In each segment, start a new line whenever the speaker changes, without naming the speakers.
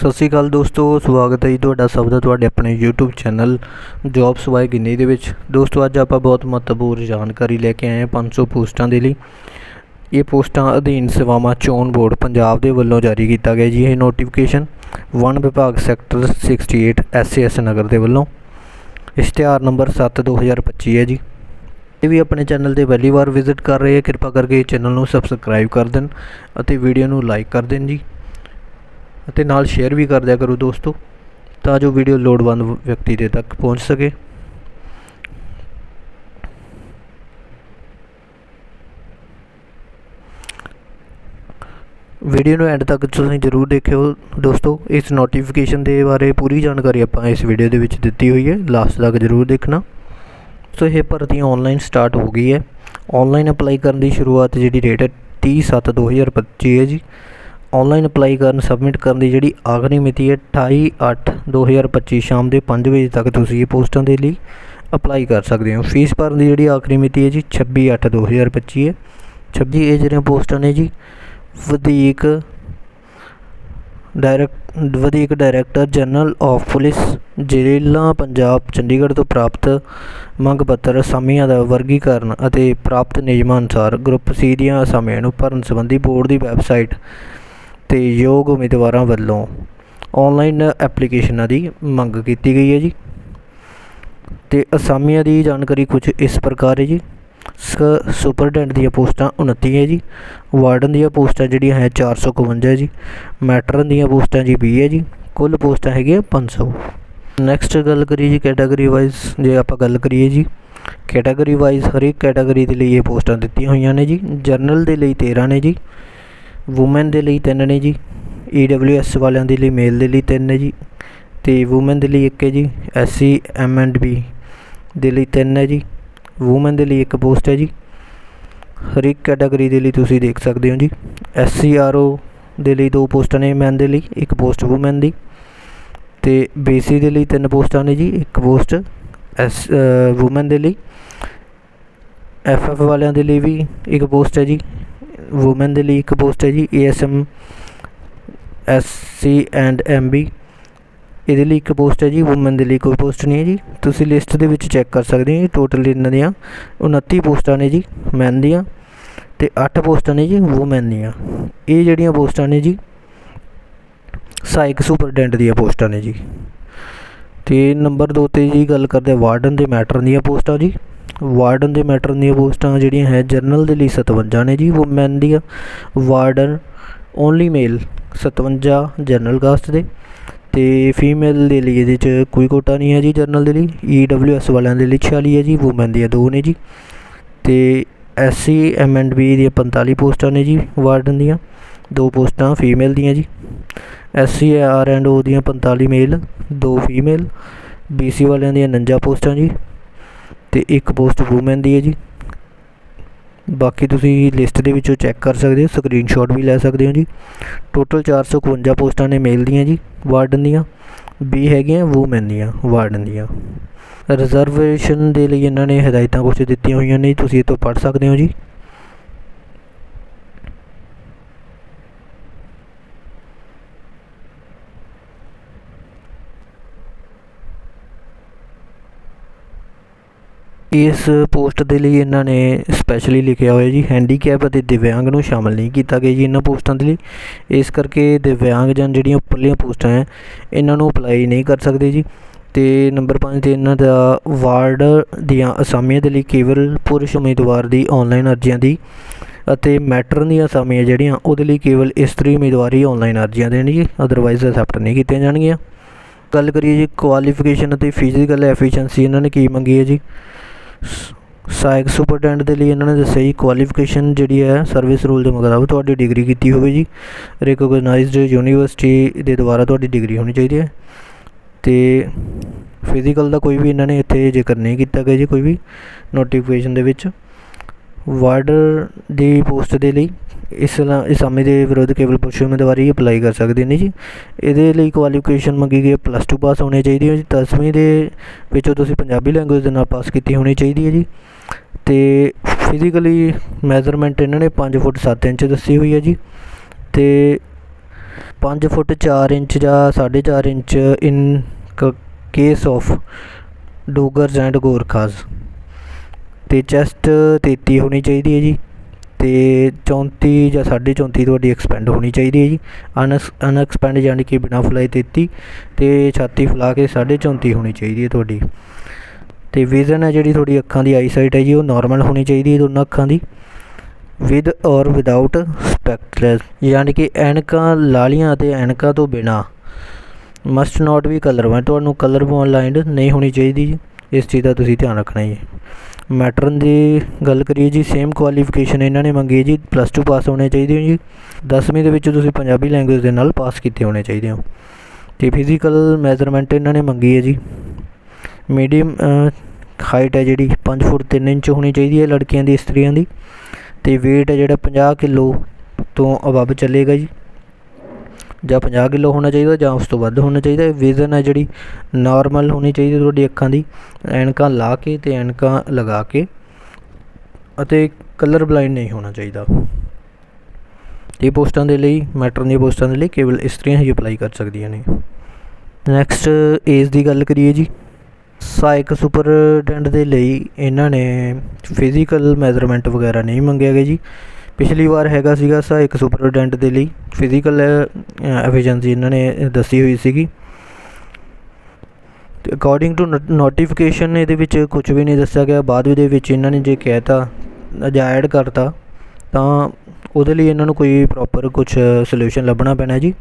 ਸਤਿ ਸ਼੍ਰੀ ਅਕਾਲ ਦੋਸਤੋ, ਸਵਾਗਤ ਹੈ ਜੀ ਤੁਹਾਡਾ ਸਭ ਦਾ, ਤੁਹਾਡੇ ਆਪਣੇ YouTube channel jobs by Ginni ਦੇ ਵਿੱਚ। ਦੋਸਤੋ, ਅੱਜ ਆਪਾਂ ਬਹੁਤ ਮਹੱਤਵਪੂਰਨ ਜਾਣਕਾਰੀ ਲੈ ਕੇ ਆਏ ਹਾਂ 500 ਪੋਸਟਾਂ ਦੇ ਲਈ। ਇਹ ਪੋਸਟਾਂ ਅਧੀਨ ਸੇਵਾਵਾਂ ਚੋਣ ਬੋਰਡ ਪੰਜਾਬ ਦੇ ਵੱਲੋਂ ਜਾਰੀ ਕੀਤਾ ਗਿਆ ਜੀ। ਇਹ ਨੋਟੀਫਿਕੇਸ਼ਨ ਵਨ ਵਿਭਾਗ ਸੈਕਟਰ 68 ਐਸਐਸ ਨਗਰ ਦੇ ਵੱਲੋਂ। ਇਸ਼ਤਿਹਾਰ ਨੰਬਰ 7 2025 ਹੈ ਜੀ। ਇਹ ਵੀ ਆਪਣੇ ਚੈਨਲ ਤੇ ਪਹਿਲੀ ਵਾਰ ਵਿਜ਼ਿਟ ਕਰ ਰਹੇ ਹੈ। ਕਿਰਪਾ ਕਰਕੇ ਚੈਨਲ ਨੂੰ ਸਬਸਕ੍ਰਾਈਬ ਕਰ ਦੇਣ ਅਤੇ ਵੀਡੀਓ ਨੂੰ ਲਾਈਕ ਕਰ ਦੇਣ ਜੀ। ਅਤੇ ਨਾਲ ਸ਼ੇਅਰ ਵੀ ਕਰ ਦਿਆ ਕਰੋ ਦੋਸਤੋ, ਤਾਂ ਜੋ ਵੀਡੀਓ ਲੋੜਵੰਦ ਵਿਅਕਤੀ ਦੇ ਤੱਕ ਪਹੁੰਚ ਸਕੇ। ਵੀਡੀਓ ਨੂੰ ਐਂਡ ਤੱਕ ਤੁਸੀਂ ਜ਼ਰੂਰ ਦੇਖਿਓ ਦੋਸਤੋ, ਇਸ ਨੋਟੀਫਿਕੇਸ਼ਨ ਦੇ ਬਾਰੇ ਪੂਰੀ ਜਾਣਕਾਰੀ ਆਪਾਂ ਇਸ ਵੀਡੀਓ ਦੇ ਵਿੱਚ ਦਿੱਤੀ ਹੋਈ ਹੈ ਲਾਸਟ ਤੱਕ ਜ਼ਰੂਰ ਦੇਖਣਾ। ਸੋ ਇਹ ਭਰਤੀ ਆਨਲਾਈਨ ਸਟਾਰਟ ਹੋ ਗਈ ਹੈ। ਆਨਲਾਈਨ ਅਪਲਾਈ ਕਰਨ ਦੀ ਸ਼ੁਰੂਆਤ ਜਿਹੜੀ ਡੇਟ ਹੈ 30/7/2025 ਹੈ ਜੀ। ਔਨਲਾਈਨ ਅਪਲਾਈ ਕਰਨ ਸਬਮਿਟ ਕਰਨ ਦੀ ਜਿਹੜੀ ਆਖਰੀ ਮਿਤੀ ਹੈ 28/8/2025 ਸ਼ਾਮ ਦੇ ਪੰਜ ਵਜੇ ਤੱਕ ਤੁਸੀਂ ਇਹ ਪੋਸਟਾਂ ਦੇ ਲਈ ਅਪਲਾਈ ਕਰ ਸਕਦੇ ਹੋ। ਫੀਸ ਭਰਨ ਦੀ ਜਿਹੜੀ ਆਖਰੀ ਮਿਤੀ ਹੈ ਜੀ 26/8/2025 ਹੈ। 26 ਇਹ ਜਿਹੜੀਆਂ ਪੋਸਟਾਂ ਨੇ ਜੀ, ਵਧੀਕ ਡਾਇਰੈਕਟ ਵਧੀਕ ਡਾਇਰੈਕਟਰ ਜਨਰਲ ਆਫ ਪੁਲਿਸ ਜ਼ਿਲ੍ਹਾ, ਪੰਜਾਬ, ਚੰਡੀਗੜ੍ਹ ਤੋਂ ਪ੍ਰਾਪਤ ਮੰਗ ਪੱਤਰ ਅਸਾਮੀਆਂ ਦਾ ਵਰਗੀਕਰਨ ਅਤੇ ਪ੍ਰਾਪਤ ਨਿਯਮਾਂ ਅਨੁਸਾਰ ਗਰੁੱਪ ਸੀ ਦੀਆਂ ਅਸਾਮੀਆਂ ਨੂੰ ਭਰਨ ਸੰਬੰਧੀ ਬੋਰਡ ਦੀ ਵੈਬਸਾਈਟ ਅਤੇ ਯੋਗ ਉਮੀਦਵਾਰਾਂ ਵੱਲੋਂ ਔਨਲਾਈਨ ਐਪਲੀਕੇਸ਼ਨਾਂ ਦੀ ਮੰਗ ਕੀਤੀ ਗਈ ਹੈ ਜੀ। ਅਤੇ ਅਸਾਮੀਆਂ ਦੀ ਜਾਣਕਾਰੀ ਕੁਝ ਇਸ ਪ੍ਰਕਾਰ ਹੈ ਜੀ। ਸੁਪਰਡੈਂਟ ਦੀਆਂ ਪੋਸਟਾਂ 29 ਹੈ ਜੀ। ਵਾਰਡਨ ਦੀਆਂ ਪੋਸਟਾਂ ਜਿਹੜੀਆਂ ਹੈ 451 ਜੀ। ਮੈਟਰਨ ਦੀਆਂ ਪੋਸਟਾਂ ਜੀ ਵੀਹ ਹੈ ਜੀ। ਕੁੱਲ ਪੋਸਟਾਂ ਹੈਗੀਆਂ ਪੰਜ ਸੌ। ਨੈਕਸਟ ਗੱਲ ਕਰੀਏ ਜੀ ਕੈਟਾਗਰੀ ਵਾਈਜ਼ ਜੇ ਆਪਾਂ ਗੱਲ ਕਰੀਏ ਜੀ ਕੈਟਾਗਰੀ ਵਾਈਜ਼ ਹਰੇਕ ਕੈਟਾਗਰੀ ਦੇ ਲਈ ਇਹ ਪੋਸਟਾਂ ਦਿੱਤੀਆਂ ਹੋਈਆਂ ਨੇ ਜੀ। ਜਰਨਲ ਦੇ ਲਈ 13 ਨੇ ਜੀ। ਵੂਮੈਨ ਦੇ ਲਈ ਤਿੰਨ ਨੇ ਜੀ ਈ ਡਬਲਿਊ ਈਡਬਲਯੂਐਸ ਵਾਲਿਆਂ ਦੇ ਲਈ ਮੇਲ ਦੇ ਲਈ ਤਿੰਨ ਨੇ ਜੀ ਅਤੇ ਵੂਮੈਨ ਦੇ ਲਈ ਇੱਕ ਹੈ ਜੀ ਐਸਸੀ ਐਮ ਐਂਡ ਬੀ ਦੇ ਲਈ ਤਿੰਨ ਹੈ ਜੀ ਵੂਮੈਨ ਦੇ ਲਈ ਇੱਕ ਪੋਸਟ ਹੈ ਜੀ ਹਰ ਇੱਕ ਕੈਟਾਗਰੀ ਦੇ ਲਈ ਤੁਸੀਂ ਦੇਖ ਸਕਦੇ ਹੋ ਜੀ ਐਸ ਸੀ ਆਰ ਓ ਦੇ ਲਈ ਦੋ ਪੋਸਟਾਂ ਨੇ ਮੈਨ ਦੇ ਲਈ ਇੱਕ ਪੋਸਟ ਵੂਮੈਨ ਦੀ ਅਤੇ ਬੀ ਸੀ ਦੇ ਲਈ ਤਿੰਨ ਪੋਸਟਾਂ ਨੇ ਜੀ ਇੱਕ ਪੋਸਟ ਐਸ ਵੂਮੈਨ ਦੇ ਲਈ ਐਫ ਐਫ ਵਾਲਿਆਂ ਦੇ ਲਈ ਵੀ ਇੱਕ ਪੋਸਟ ਹੈ ਜੀ ਵੂਮੈਨ ਦੇ ਲਈ ਇੱਕ ਪੋਸਟ ਹੈ ਜੀ ASM S C and M B ਇਹਦੇ ਲਈ ਇੱਕ ਪੋਸਟ ਹੈ ਜੀ ਔਮਨ ਦੇ ਲਈ ਕੋਈ ਪੋਸਟ ਨਹੀਂ ਹੈ ਜੀ। ਤੁਸੀਂ ਲਿਸਟ ਦੇ ਵਿੱਚ ਚੈੱਕ ਕਰ ਸਕਦੇ ਹੋ ਟੋਟਲ ਇਹਨਾਂ ਦੀਆਂ 29 ਪੋਸਟਾਂ ਨੇ ਜੀ ਮੈਨ ਦੀਆਂ ਤੇ 8 ਪੋਸਟਾਂ ਨੇ ਜੀ ਔਮਨ ਦੀਆਂ। ਇਹ ਜਿਹੜੀਆਂ ਪੋਸਟਾਂ ਨੇ ਜੀ, ਸਹਾਇਕ ਸੁਪਰਡੈਂਟ ਦੀਆਂ ਪੋਸਟਾਂ ਨੇ ਜੀ। ਤੇ ਨੰਬਰ 2 ਤੇ ਜੀ ਗੱਲ ਕਰਦੇ ਵਾਰਡਨ ਦੇ ਮੈਟਰ ਦੀਆਂ ਪੋਸਟਾਂ ਜੀ। ਵਾਰਡਨ ਦੇ ਮੈਟਰ ਦੀਆਂ ਪੋਸਟਾਂ ਜਿਹੜੀਆਂ ਹੈ, ਜਰਨਲ ਦੇ ਲਈ 57 ਨੇ ਜੀ ਔਮਨ ਦੀਆਂ। Warden only male 57 general caste ਦੇ। ਅਤੇ ਫੀਮੇਲ ਦੇ ਲਈ ਇਹਦੇ 'ਚ ਕੋਈ ਕੋਟਾ ਨਹੀਂ ਹੈ ਜੀ ਜਰਨਲ ਦੇ ਲਈ। ਈ ਡਬਲਿਊ ਐਸ ਵਾਲਿਆਂ ਦੇ ਲਈ 46 ਹੈ ਜੀ ਔਮਨ ਦੀਆਂ ਦੋ ਨੇ ਜੀ। ਅਤੇ S C M and B ਦੀਆਂ 45 ਪੋਸਟਾਂ ਨੇ ਜੀ ਵਾਰਡਨ ਦੀਆਂ। ਦੋ ਪੋਸਟਾਂ ਫੀਮੇਲ ਦੀਆਂ ਜੀ। S C R and O ਦੀਆਂ 45 ਮੇਲ, ਦੋ ਫੀਮੇਲ। ਬੀ ਸੀ ਵਾਲਿਆਂ ਦੀਆਂ 49 ਪੋਸਟਾਂ ਜੀ। ਅਤੇ ਇੱਕ ਪੋਸਟ ਵੂਮੈਨ ਦੀ ਹੈ ਜੀ। ਬਾਕੀ ਤੁਸੀਂ ਲਿਸਟ ਦੇ ਵਿੱਚੋਂ ਚੈੱਕ ਕਰ ਸਕਦੇ ਹੋ ਸਕਰੀਨਸ਼ਾਟ ਵੀ ਲੈ ਸਕਦੇ ਹੋ ਜੀ। ਟੋਟਲ 451 ਪੋਸਟਾਂ ਨੇ ਮੇਲ ਦੀਆਂ ਜੀ ਵਾਰਡਨ ਦੀਆਂ। ਵੀਹ ਹੈਗੀਆਂ ਵੂਮੈਨ ਦੀਆਂ ਵਾਰਡਨ ਦੀਆਂ। ਰਿਜ਼ਰਵੇਸ਼ਨ ਦੇ ਲਈ ਇਹਨਾਂ ਨੇ ਹਦਾਇਤਾਂ ਕੁਝ ਦਿੱਤੀਆਂ ਹੋਈਆਂ ਨੇ, ਤੁਸੀਂ ਇਹ ਤੋਂ ਪੜ੍ਹ ਸਕਦੇ ਹੋ ਜੀ। ਇਸ ਪੋਸਟ ਦੇ ਲਈ ਇਹਨਾਂ ਨੇ ਸਪੈਸ਼ਲੀ ਲਿਖਿਆ ਹੋਇਆ ਜੀ ਹੈਂਡੀਕੈਪ ਅਤੇ ਦਿਵਿਆਂਗ ਨੂੰ ਸ਼ਾਮਿਲ ਨਹੀਂ ਕੀਤਾ ਗਿਆ ਜੀ ਇਹਨਾਂ ਪੋਸਟਾਂ ਦੇ ਲਈ। ਇਸ ਕਰਕੇ ਦਿਵਿਆਂਗ ਜਨ ਜਿਹੜੀਆਂ ਉੱਪਰਲੀਆਂ ਪੋਸਟਾਂ ਹੈ, ਇਹਨਾਂ ਨੂੰ ਅਪਲਾਈ ਨਹੀਂ ਕਰ ਸਕਦੇ ਜੀ। ਅਤੇ ਨੰਬਰ 5 ਤੇ ਇਹਨਾਂ ਦਾ ਵਾਰਡ ਦੀਆਂ ਅਸਾਮੀਆਂ ਦੇ ਲਈ ਕੇਵਲ ਪੁਰਸ਼ ਉਮੀਦਵਾਰ ਦੀ ਆਨਲਾਈਨ ਅਰਜ਼ੀਆਂ ਦੀ ਅਤੇ ਮੈਟਰਨ ਦੀਆਂ ਅਸਾਮੀਆਂ ਜਿਹੜੀਆਂ, ਉਹਦੇ ਲਈ ਕੇਵਲ ਇਸਤਰੀ ਉਮੀਦਵਾਰੀ ਆਨਲਾਈਨ ਅਰਜ਼ੀਆਂ ਦੇਣ ਜੀ ਅਦਰਵਾਈਜ਼ ਅਸੈਪਟ ਨਹੀਂ ਕੀਤੀਆਂ ਜਾਣਗੀਆਂ। ਗੱਲ ਕਰੀਏ ਜੀ ਕੁਆਲੀਫਿਕੇਸ਼ਨ ਅਤੇ ਫਿਜ਼ੀਕਲ ਐਫੀਸ਼ੀਐਂਸੀ ਇਹਨਾਂ ਨੇ ਕੀ ਮੰਗੀ ਹੈ ਜੀ? ਸਹਾਇਕ ਸੁਪਰਡੈਂਟ ਦੇ ਲਈ ਇਹਨਾਂ ਨੇ ਦੱਸਿਆ ਜੀ ਕੁਆਲੀਫਿਕੇਸ਼ਨ ਜਿਹੜੀ ਹੈ ਸਰਵਿਸ ਰੂਲ ਦੇ ਮੁਤਾਬਕ ਤੁਹਾਡੀ ਡਿਗਰੀ ਕੀਤੀ ਹੋਵੇ ਜੀ। ਰਿਕੋਗਨਾਈਜ਼ਡ ਯੂਨੀਵਰਸਿਟੀ ਦੇ ਦੁਆਰਾ ਤੁਹਾਡੀ ਡਿਗਰੀ ਹੋਣੀ ਚਾਹੀਦੀ ਹੈ। ਅਤੇ ਫਿਜ਼ੀਕਲ ਦਾ ਕੋਈ ਵੀ ਇਹਨਾਂ ਨੇ ਇੱਥੇ ਜ਼ਿਕਰ ਨਹੀਂ ਕੀਤਾ ਗਿਆ ਜੀ, ਕੋਈ ਵੀ ਨੋਟੀਫਿਕੇਸ਼ਨ ਦੇ ਵਿੱਚ। ਵਾਰਡਰ ਦੀ ਪੋਸਟ ਦੇ ਲਈ ਇਸ ਇਸਾਮੇ ਦੇ ਵਿਰੁੱਧ ਕੇਵਲ ਪੁਰਸ਼ ਉਮੀਦਵਾਰੀ ਅਪਲਾਈ ਕਰ ਸਕਦੇ ਨੇ ਜੀ। ਇਹਦੇ ਲਈ ਕੁਆਲੀਫਿਕੇਸ਼ਨ ਮੰਗੀ ਗਈ ਹੈ ਪਲੱਸ ਟੂ ਪਾਸ ਹੋਣੀ ਚਾਹੀਦੀ ਹੈ ਜੀ। 10ਵੀਂ ਦੇ ਵਿੱਚੋਂ ਤੁਸੀਂ ਪੰਜਾਬੀ ਲੈਂਗੁਏਜ ਦੇ ਨਾਲ ਪਾਸ ਕੀਤੀ ਹੋਣੀ ਚਾਹੀਦੀ ਹੈ ਜੀ। ਅਤੇ ਫਿਜ਼ੀਕਲੀ ਮੈਜ਼ਰਮੈਂਟ ਇਹਨਾਂ ਨੇ ਪੰਜ ਫੁੱਟ ਸੱਤ ਇੰਚ ਦੱਸੀ ਹੋਈ ਹੈ ਜੀ। ਅਤੇ ਪੰਜ ਫੁੱਟ ਚਾਰ ਇੰਚ ਜਾਂ 4.5 ਇੰਚ ਇਨ ਕ case of Dogras and Gorkhas ਅਤੇ ਚੈਸਟ 33 ਹੋਣੀ ਚਾਹੀਦੀ ਹੈ ਜੀ ਅਤੇ ਚੌਂਤੀ ਜਾਂ 34.5 ਤੁਹਾਡੀ ਐਕਸਪੈਂਡ ਹੋਣੀ ਚਾਹੀਦੀ ਹੈ ਜੀ। ਅਨਐਕਸ ਅਨਐਕਸਪੈਂਡ ਯਾਨੀ ਕਿ ਬਿਨਾਂ ਫੁਲਾਏ ਤੇਤੀ ਅਤੇ ਛਾਤੀ ਫੁਲਾ ਕੇ 34.5 ਹੋਣੀ ਚਾਹੀਦੀ ਹੈ ਤੁਹਾਡੀ। ਅਤੇ ਵਿਜ਼ਨ ਹੈ ਜਿਹੜੀ ਤੁਹਾਡੀ ਅੱਖਾਂ ਦੀ ਆਈਸਾਈਟ ਹੈ ਜੀ, ਉਹ ਨੋਰਮਲ ਹੋਣੀ ਚਾਹੀਦੀ ਹੈ ਦੋਨਾਂ ਅੱਖਾਂ ਦੀ। ਵਿਦ ਔਰ ਵਿਦਆਊਟ ਸਪੈਕਟਲਸ ਯਾਨੀ ਕਿ ਐਨਕਾਂ, ਲਾਲੀਆਂ ਅਤੇ ਐਨਕਾਂ ਤੋਂ ਬਿਨਾਂ। ਮਸਟ ਨਾਟ ਵੀ ਕਲਰ ਵਾ, ਤੁਹਾਨੂੰ ਕਲਰ ਲਾਈਨਡ ਨਹੀਂ ਹੋਣੀ ਚਾਹੀਦੀ ਜੀ। ਇਸ ਚੀਜ਼ ਦਾ ਤੁਸੀਂ ਧਿਆਨ ਰੱਖਣਾ ਜੀ ਮੈਟਰਨ ਦੀ ਗੱਲ ਕਰੀਏ ਜੀ ਸੇਮ ਕੁਆਲੀਫਿਕੇਸ਼ਨ ਇਹਨਾਂ ਨੇ ਮੰਗੀ ਹੈ ਜੀ ਪਲੱਸ ਟੂ ਪਾਸ ਹੋਣੇ ਚਾਹੀਦੇ ਹੋ ਜੀ। 10ਵੀਂ ਦੇ ਵਿੱਚ ਤੁਸੀਂ ਪੰਜਾਬੀ ਲੈਂਗੁਏਜ ਦੇ ਨਾਲ ਪਾਸ ਕੀਤੇ ਹੋਣੇ ਚਾਹੀਦੇ ਹੋ। ਅਤੇ ਫਿਜ਼ੀਕਲ ਮੈਜ਼ਰਮੈਂਟ ਇਹਨਾਂ ਨੇ ਮੰਗੀ ਹੈ ਜੀ। ਮੀਡੀਅਮ ਹਾਈਟ ਹੈ ਜਿਹੜੀ 5 ਫੁੱਟ 3 ਇੰਚ ਹੋਣੀ ਚਾਹੀਦੀ ਹੈ ਲੜਕੀਆਂ ਦੀ, ਇਸਤਰੀਆਂ ਦੀ। ਅਤੇ weight ਹੈ ਜਿਹੜਾ 50 ਕਿਲੋ ਤੋਂ ਅਬਵ ਚੱਲੇਗਾ ਜੀ। ਜਾਂ 50 ਕਿਲੋ ਹੋਣਾ ਚਾਹੀਦਾ ਜਾਂ ਉਸ ਤੋਂ ਵੱਧ ਹੋਣਾ ਚਾਹੀਦਾ। ਵਿਜ਼ਨ ਹੈ ਜਿਹੜੀ ਨੋਰਮਲ ਹੋਣੀ ਚਾਹੀਦੀ ਤੁਹਾਡੀ ਅੱਖਾਂ ਦੀ। ਐਨਕਾਂ ਲਾ ਕੇ ਅਤੇ ਐਨਕਾਂ ਲਗਾ ਕੇ ਅਤੇ ਕਲਰ ਬਲਾਈਂਡ ਨਹੀਂ ਹੋਣਾ ਚਾਹੀਦਾ। ਇਹ ਪੋਸਟਾਂ ਦੇ ਲਈ ਮੈਟਰਨ ਦੀਆਂ ਪੋਸਟਾਂ ਦੇ ਲਈ ਕੇਵਲ ਇਸਤਰੀਆਂ ਹੀ ਅਪਲਾਈ ਕਰ ਸਕਦੀਆਂ ਨੇ। ਨੈਕਸਟ ਏਜ ਦੀ ਗੱਲ ਕਰੀਏ ਜੀ। ਸਹਾਇਕ ਸੁਪਰਡੈਂਟ ਦੇ ਲਈ ਇਹਨਾਂ ਨੇ ਫਿਜ਼ੀਕਲ ਮੈਜ਼ਰਮੈਂਟ ਵਗੈਰਾ ਨਹੀਂ ਮੰਗਿਆ ਗਿਆ ਜੀ। ਪਿਛਲੀ ਵਾਰ ਹੈਗਾ ਸੀਗਾ ਸਹਾਇਕ ਸੁਪਰਡੈਂਟ ਦੇ ਲਈ ਫਿਜ਼ੀਕਲ ਐਫੀਸ਼ੀਐਂਸੀ ਇਹਨਾਂ ਨੇ ਦੱਸੀ ਹੋਈ ਸੀਗੀ। ਤੇ ਅਕੋਰਡਿੰਗ ਟੂ ਨੋਟੀਫਿਕੇਸ਼ਨ ਇਹਦੇ ਵਿੱਚ ਕੁਝ ਵੀ ਨਹੀਂ ਦੱਸਿਆ ਗਿਆ, ਬਾਅਦ ਦੇ ਵਿੱਚ ਇਹਨਾਂ ਨੇ ਜੇ ਕਹਿਤਾ, ਜਾਂ ਐਡ ਕਰਤਾ, ਤਾਂ ਉਹਦੇ ਲਈ ਇਹਨਾਂ ਨੂੰ ਕੋਈ ਪ੍ਰੋਪਰ ਕੁਝ ਸੋਲੂਸ਼ਨ ਲੱਭਣਾ ਪੈਣਾ ਜੀ।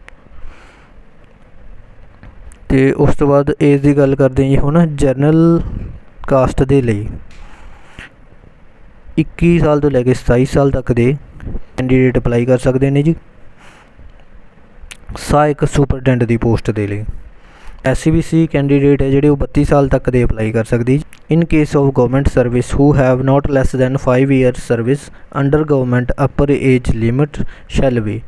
ਤੇ ਉਸ ਤੋਂ ਬਾਅਦ ਏਜ ਦੀ ਗੱਲ ਕਰਦੇ ਹਾਂ ਜੀ ਹੁਣ ਜਨਰਲ ਕਾਸਟ ਦੇ ਲਈ। 21 ਸਾਲ ਤੋਂ ਲੈ ਕੇ 27 ਸਾਲ ਤੱਕ ਦੇ ਕੈਂਡੀਡੇਟ ਅਪਲਾਈ ਕਰ ਸਕਦੇ ਨੇ ਜੀ। ਸਹਾਇਕ ਸੁਪਰਡੈਂਟ ਦੀ ਪੋਸਟ ਦੇ ਲਈ। ਐਸਸੀਬੀਸੀ ਕੈਂਡੀਡੇਟ ਹੈ ਜਿਹੜੇ ਉਹ 32 ਸਾਲ ਤੱਕ ਦੇ ਅਪਲਾਈ ਕਰ ਸਕਦੇ ਜੀ। In case of government service who have not less than 5 years service under government upper age limit shall be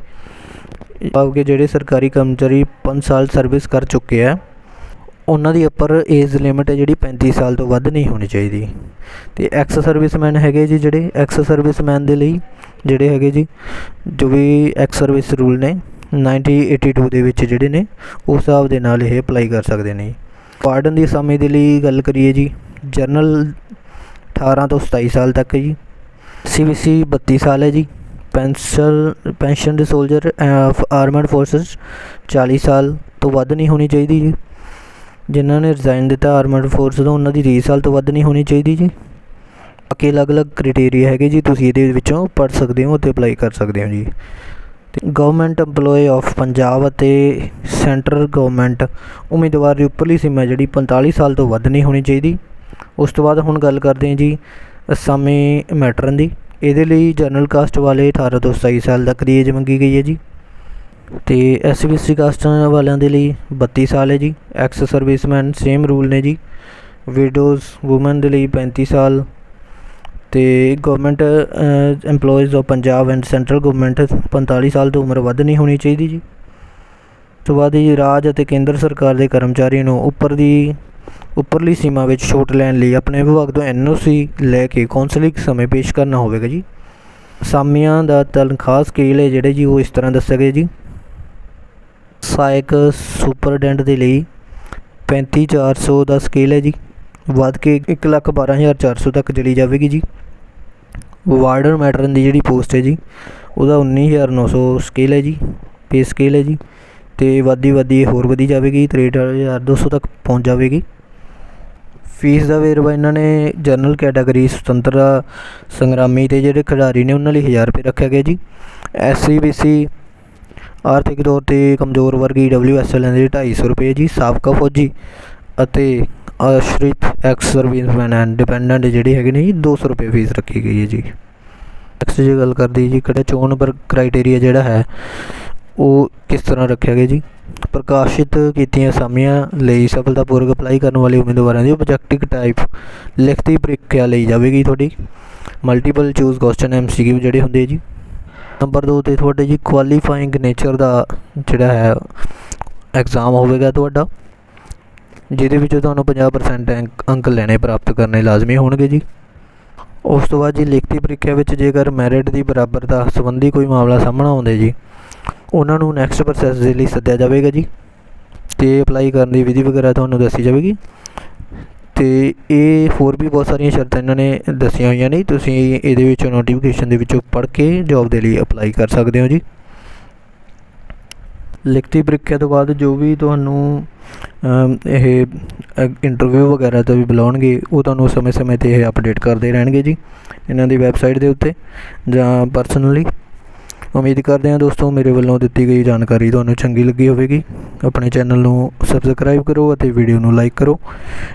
ਭਾਵ ਜਿਹੜੇ ਸਰਕਾਰੀ ਕਰਮਚਾਰੀ 5 ਸਾਲ ਸਰਵਿਸ ਕਰ ਚੁੱਕੇ ਆ, ਉਹਨਾਂ ਦੀ ਅਪਰ ਏਜ ਲਿਮਿਟ ਹੈ ਜਿਹੜੀ 35 ਸਾਲ ਤੋਂ ਵੱਧ ਨਹੀਂ ਹੋਣੀ ਚਾਹੀਦੀ। ਤੇ ਐਕਸ ਸਰਵਿਸਮੈਨ ਹੈਗੇ ਜੀ ਜਿਹੜੇ ਐਕਸ ਸਰਵਿਸਮੈਨ ਦੇ ਲਈ ਜਿਹੜੇ ਹੈਗੇ ਜੀ, ਜੋ ਵੀ ਐਕਸ ਸਰਵਿਸ ਰੂਲ ਨੇ 1982 ਦੇ ਵਿੱਚ ਜਿਹੜੇ ਨੇ, ਉਸ ਹਿਸਾਬ ਦੇ ਨਾਲ ਇਹ ਅਪਲਾਈ ਕਰ ਸਕਦੇ ਨੇ ਵਾਰਡਨ ਦੀ ਸਮੇਂ ਦੇ ਲਈ ਗੱਲ ਕਰੀਏ ਜੀ ਜਰਨਲ 18 ਤੋਂ 27 ਸਾਲ ਤੱਕ ਜੀ ਸੀਬੀਸੀ 32 ਸਾਲ ਹੈ ਜੀ ਪੈਨਸ਼ਨ ਪੈਨਸ਼ਨ ਦੇ ਸੋਲਜਰ ਆਰਮਡ ਫੋਰਸਸ 40 ਸਾਲ ਤੋਂ ਵੱਧ ਨਹੀਂ ਹੋਣੀ ਚਾਹੀਦੀ ਜੀ। ਜਿਨ੍ਹਾਂ ਨੇ ਰਿਜ਼ਾਈਨ ਦਿੱਤਾ ਆਰਮਡ ਫੋਰਸ ਤੋਂ, ਉਹਨਾਂ ਦੀ 30 ਸਾਲ ਤੋਂ ਵੱਧ ਨਹੀਂ ਹੋਣੀ ਚਾਹੀਦੀ ਜੀ। ਬਾਕੀ ਅਲੱਗ-ਅਲੱਗ ਕ੍ਰਾਈਟੇਰੀਆ ਹੈਗੇ ਜੀ, ਤੁਸੀਂ ਇਹਦੇ ਵਿੱਚੋਂ ਪੜ੍ਹ ਸਕਦੇ ਹੋ ਅਤੇ ਅਪਲਾਈ ਕਰ ਸਕਦੇ ਹੋ ਜੀ। ਤੇ ਗਵਰਨਮੈਂਟ ਇੰਪਲੋਏ ਆਫ ਪੰਜਾਬ ਅਤੇ ਸੈਂਟਰਲ ਗਵਰਨਮੈਂਟ ਉਮੀਦਵਾਰ ਦੀ ਉੱਪਰਲੀ ਸੀਮਾ ਜਿਹੜੀ 45 ਸਾਲ ਤੋਂ ਵੱਧ ਨਹੀਂ ਹੋਣੀ ਚਾਹੀਦੀ। ਉਸ ਤੋਂ ਬਾਅਦ ਹੁਣ ਗੱਲ ਕਰਦੇ ਹਾਂ ਜੀ ਅਸਾਮੀ ਮੈਟਰਨ ਦੀ। ਇਹਦੇ ਲਈ ਜਨਰਲ ਕਾਸਟ ਵਾਲੇ 18 ਤੋਂ 27 ਸਾਲ ਤੱਕ ਦੀ ਏਜ ਮੰਗੀ ਗਈ ਹੈ ਜੀ। ਤੇ ਐਸਬੀਸੀ ਕਾਸਟਾਂ ਵਾਲਿਆਂ ਦੇ ਲਈ 32 ਸਾਲ ਹੈ ਜੀ। ਐਕਸ ਸਰਵਿਸਮੈਨ ਸੇਮ ਰੂਲ ਨੇ ਜੀ। ਵਿਡੋਜ਼ ਔਮਨ ਦੇ ਲਈ 35 ਸਾਲ। ਅਤੇ government EMPLOYEES of Punjab and central government ਪੰਤਾਲੀ ਸਾਲ ਤੋਂ ਉਮਰ ਵੱਧ ਨਹੀਂ ਹੋਣੀ ਚਾਹੀਦੀ ਜੀ। ਉਸ ਤੋਂ ਬਾਅਦ ਜੀ ਰਾਜ ਅਤੇ ਕੇਂਦਰ ਸਰਕਾਰ ਦੇ ਕਰਮਚਾਰੀ ਨੂੰ ਉੱਪਰ ਦੀ, ਉੱਪਰਲੀ ਸੀਮਾ ਵਿੱਚ ਛੋਟ ਲੈਣ ਲਈ ਆਪਣੇ ਵਿਭਾਗ ਤੋਂ ਐੱਨ ਓ ਸੀ ਲੈ ਕੇ ਕੌਂਸਲਿੰਗ ਸਮੇਂ ਪੇਸ਼ ਕਰਨਾ ਹੋਵੇਗਾ ਜੀ। ਅਸਾਮੀਆਂ ਦਾ ਤਨਖਾਹ ਸਕੇਲ ਹੈ ਜਿਹੜੇ ਜੀ ਉਹ ਇਸ ਤਰ੍ਹਾਂ ਦੱਸਿਆ ਗਿਆ ਜੀ। ਸਹਾਇਕ ਸੁਪਰਡੈਂਟ ਦੇ ਲਈ 35400 ਦਾ ਸਕੇਲ ਹੈ ਜੀ। ਵੱਧ ਕੇ 112400 ਤੱਕ ਚਲੀ ਜਾਵੇਗੀ ਜੀ। ਵਾਰਡਨ ਮੈਟਰਨ ਦੀ ਜਿਹੜੀ ਪੋਸਟ ਹੈ ਜੀ, ਉਹਦਾ 19900 ਸਕੇਲ ਹੈ ਜੀ ਪੇ ਸਕੇਲ ਹੈ ਜੀ ਅਤੇ ਵੱਧਦੀ ਵੱਧਦੀ ਹੋਰ ਵਧੀ ਜਾਵੇਗੀ 63200 ਤੱਕ ਪਹੁੰਚ ਜਾਵੇਗੀ। ਫੀਸ ਦਾ ਵੇਰਵਾ ਇਹਨਾਂ ਨੇ ਜਨਰਲ ਕੈਟਾਗਰੀ ਸੁਤੰਤਰਤਾ ਸੰਗਰਾਮੀ ਅਤੇ ਜਿਹੜੇ ਖਿਡਾਰੀ ਨੇ ਉਹਨਾਂ ਲਈ ਹਜ਼ਾਰ ਰੁਪਏ ਰੱਖਿਆ ਗਿਆ ਜੀ। ਐੱਸ ਸੀ ਬੀ ਸੀ ਆਰਥਿਕ ਤੌਰ ਤੇ ਕਮਜ਼ੋਰ ਵਰਗੀ ਡਬਲਯੂਐਸਐਲ ਦੇ 250 ਰੁਪਏ ਜੀ, ਸਾਬਕਾ ਫੌਜੀ ਅਤੇ ਆਸ਼ਰਿਤ ਐਕਸ ਸਰਵਿਸਮੈਨ ਐਂਡ ਡਿਪੈਂਡੈਂਟ ਜਿਹੜੇ ਹੈਗੇ ਨੇ ਜੀ 200 ਰੁਪਏ ਫੀਸ ਰੱਖੀ ਗਈ ਹੈ ਜੀ। ਨੈਕਸਟ ਜੇ ਗੱਲ ਕਰਦੀ ਜੀ, ਕਿਹੜਾ ਚੋਣ ਪਰ ਕ੍ਰਾਈਟੇਰੀਆ ਜਿਹੜਾ ਹੈ, ਉਹ ਕਿਸ ਤਰ੍ਹਾਂ ਰੱਖਿਆ ਗਿਆ ਜੀ? ਪ੍ਰਕਾਸ਼ਿਤ ਕੀਤੀਆਂ ਅਸਾਮੀਆਂ ਲਈ ਸਫਲਤਾਪੂਰਵਕ ਅਪਲਾਈ ਕਰਨ ਵਾਲੇ ਉਮੀਦਵਾਰਾਂ ਦੀ ਆਬਜੈਕਟਿਵ ਟਾਈਪ ਲਿਖਤੀ ਪ੍ਰੀਖਿਆ ਲਈ ਜਾਵੇਗੀ ਤੁਹਾਡੀ। ਮਲਟੀਪਲ ਚੂਜ਼ ਕੁਐਸਚਨ ਐਮਸੀਕਿਊ ਜਿਹੜੇ ਹੁੰਦੇ ਜੀ। ਨੰਬਰ 2 ਤੇ ਤੁਹਾਡੇ ਜੀ ਕੁਆਲੀਫਾਈਂਗ ਨੇਚਰ ਦਾ ਜਿਹੜਾ ਹੈ ਐਗਜ਼ਾਮ ਹੋਵੇਗਾ ਤੁਹਾਡਾ। ਜਿਹਦੇ ਵਿੱਚੋਂ ਤੁਹਾਨੂੰ 50% ਅੰਕ ਅੰਕ ਲੈਣੇ ਪ੍ਰਾਪਤ ਕਰਨੇ ਲਾਜ਼ਮੀ ਹੋਣਗੇ ਜੀ। ਉਸ ਤੋਂ ਬਾਅਦ ਜੀ ਲਿਖਤੀ ਪ੍ਰੀਖਿਆ ਵਿੱਚ ਜੇਕਰ ਮੈਰਿਟ ਦੀ ਬਰਾਬਰਤਾ ਸੰਬੰਧੀ ਕੋਈ ਮਾਮਲਾ ਸਾਹਮਣਾ ਆਉਂਦਾ ਜੀ, ਉਹਨਾਂ ਨੂੰ ਨੈਕਸਟ ਪ੍ਰੋਸੈਸ ਦੇ ਲਈ ਸੱਦਿਆ ਜਾਵੇਗਾ ਜੀ। ਤੇ ਅਪਲਾਈ ਕਰਨ ਦੀ ਵਿਧੀ ਵਗੈਰਾ ਤੁਹਾਨੂੰ ਦੱਸੀ ਜਾਵੇਗੀ। ਤੇ ਇਹ ਹੋਰ ਵੀ ਬਹੁਤ ਸਾਰੀਆਂ ਸ਼ਰਤਾਂ ਇਹਨਾਂ ਨੇ ਦੱਸੀਆਂ ਹੋਈਆਂ ਨੇ, ਤੁਸੀਂ ਇਹਦੇ ਵਿੱਚੋਂ ਨੋਟੀਫਿਕੇਸ਼ਨ ਦੇ ਵਿੱਚੋਂ ਪੜ੍ਹ ਕੇ ਜੌਬ ਦੇ ਲਈ ਅਪਲਾਈ ਕਰ ਸਕਦੇ ਹੋ ਜੀ। ਲਿਖਤੀ ਪ੍ਰੀਖਿਆ ਤੋਂ ਬਾਅਦ ਜੋ ਵੀ ਤੁਹਾਨੂੰ ਇਹ ਇੰਟਰਵਿਊ ਵਗੈਰਾ ਤੋਂ ਵੀ ਬੁਲਾਉਣਗੇ, ਉਹ ਤੁਹਾਨੂੰ ਸਮੇਂ-ਸਮੇਂ ਤੇ ਇਹ ਅਪਡੇਟ ਕਰਦੇ ਰਹਿਣਗੇ ਜੀ, ਇਹਨਾਂ ਦੀ ਵੈਬਸਾਈਟ ਦੇ ਉੱਤੇ, ਜਾਂ ਪਰਸਨਲੀ ਉਮੀਦ ਕਰਦੇ ਹਾਂ ਦੋਸਤੋ ਮੇਰੇ ਵੱਲੋਂ ਦਿੱਤੀ ਗਈ ਜਾਣਕਾਰੀ ਤੁਹਾਨੂੰ ਚੰਗੀ ਲੱਗੀ ਹੋਵੇਗੀ। ਆਪਣੇ ਚੈਨਲ ਨੂੰ ਸਬਸਕ੍ਰਾਈਬ ਕਰੋ ਅਤੇ ਵੀਡੀਓ ਨੂੰ ਲਾਈਕ ਕਰੋ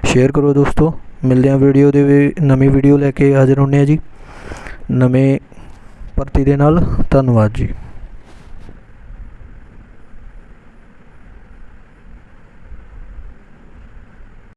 ਸ਼ੇਅਰ ਕਰੋ ਦੋਸਤੋ। ਮਿਲਦੇ ਹਾਂ ਵੀਡੀਓ ਦੇ ਵੀ, ਨਵੀਂ ਵੀਡੀਓ ਲੈ ਕੇ ਹਾਜ਼ਰ ਹੁੰਦੇ ਹਾਂ ਜੀ। ਨਵੇਂ ਭਰਤੀ ਦੇ ਨਾਲ, ਧੰਨਵਾਦ ਜੀ।